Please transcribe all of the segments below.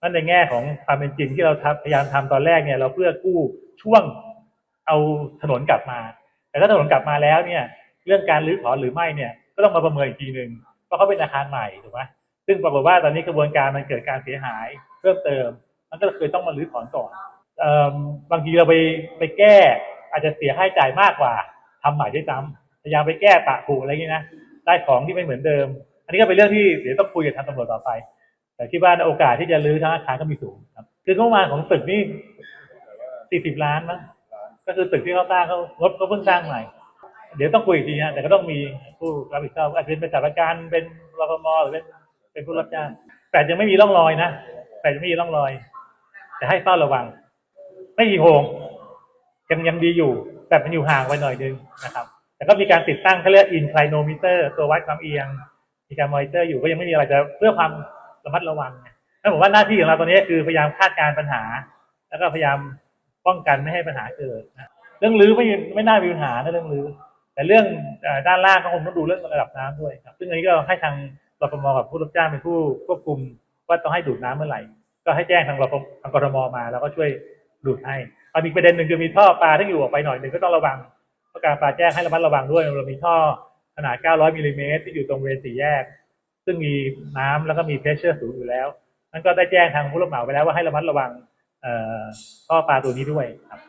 นั่นในแง่ของความเป็นจริงที่เราพยายามทำตอนแรกเนี่ย เราเพื่อกู้ช่วงเอาถนนกลับมา แต่ถ้าถนนกลับมาแล้วเนี่ย เรื่องการรื้อถอนหรือไม่เนี่ยก็ต้องมาประเมินอีกทีหนึ่งเพราะเขาเป็นอาคารใหม่ถูกไหมซึ่งปรากฏว่าตอนนี้กระบวนการมันเกิดการเสียหายเพิ่มเติม มันก็เคยต้องมารื้อถอนก่อนเอิ่มบางทีเราไปไปแก้ อาจจะเสียใช้จ่ายมากกว่าทำใหม่ด้วยซ้ำพยายามไปแก้ปะผูอะไรอย่างนี้นะได้ของที่ไม่เหมือนเดิม อันนี้ก็เป็นเรื่องที่เดี๋ยวต้องคุยกับทางตำรวจต่อไป แต่คิดว่าโอกาสที่จะรื้อทั้งอาคารก็มีสูงครับ คืองบประมาณของตึกนี่สี่สิบล้านมั้งก็คือตึกที่เขาสร้างเขางบเขาเพิ่งสร้างใหม่เดี๋ยวต้องคุยอีกทีฮะแต่ก็ต้องมีผู้รับผิดชอบอาจจะเป็นเป็นสาบันการเป็นรพมหรือเป็นเป็นผู้รับจ้างแต่ยังไม่มีร่องรอยนะแต่ยังไม่มีร่องรอย แต่ให้เฝ้าระวัง ไม่มีโพงยังยังดีอยู่ แต่มันอยู่ห่างไปหน่อยนึงนะครับ แต่ก็มีการติดตั้งเขาเรียก inclinometer ตัววัดความเอียง มีการมอนิเตอร์อยู่ก็ยังไม่มีอะไรจะเพื่อความ ระมัดระวังนั่นผมว่าหน้าที่ของเราตอนนี้คือพยายามคาดการปัญหา แล้วก็พยายามป้องกันไม่ให้ปัญหาเกิดนะเรื่องรื้อไม่ไม่น่ามีปัญหานะเรื่องรื้อแต่เรื่องด้านล่างก็คงต้องดูเรื่องระดับน้ำด้วยครับ ซึ่งอันนี้ก็ให้ทางรฟมกับผู้รับจ้างเป็นผู้ควบคุมว่าต้องให้ดูดน้ำเมื่อไหร่ ก็ให้แจ้งทางรฟทางกรมมา แล้วก็ช่วยดูดให้เอาอีประเด็นหนึ่งคือมีท่อปลาที่อยู่ออกไปหน่อยหนึ่งก็ต้องระวังเพราะการปลาแจ้งให้ระมัดระวังด้วยเรามีท่อขนาด 900มิลลิเมตรที่อยู่ตรงเวสีแยก ซึ่งมีน้ำแล้วก็มีเพรสเชอร์สูงอยู่แล้วนั่นก็ได้แจ้งทางผู้รับเหมาไปแล้วว่าให้ระมัดระวังเอ่อท่อปลาตัวนี้ด้วยครับ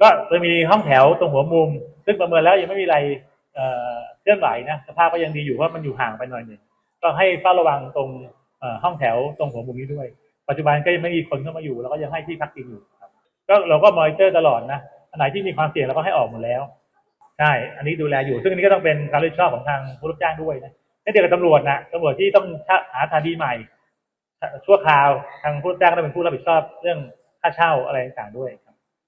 ก็จะมีห้องแถวตรงหัวมุม ซึ่งประเมินแล้วยังไม่มีอะไรเคลื่อนไหวนะสภาพก็ยังดีอยู่เพราะมันอยู่ห่างไปหน่อยหนึ่งก็ให้เฝ้าระวังตรงห้องแถวตรงหัวมุมนี้ด้วย ปัจจุบันก็ยังไม่มีคนเข้ามาอยู่ แล้วก็ยังให้ที่พักกินอยู่ครับ ก็เราก็มอนิเตอร์ตลอดนะอันไหนที่มีความเสี่ยงเราก็ให้ออกหมดแล้วใช่อันนี้ดูแลอยู่ ซึ่งอันนี้ก็ต้องเป็นการรับผิดชอบของทางผู้รับจ้างด้วยนะ เช่เดียวกับตำรวจนะตำรวจที่ต้องหาทางที่ใหม่ ชั่วคราวทางผู้จ้างก็ต้องเป็นผู้รับผิดชอบเรื่องค่าเช่าอะไรต่างๆด้วยครับ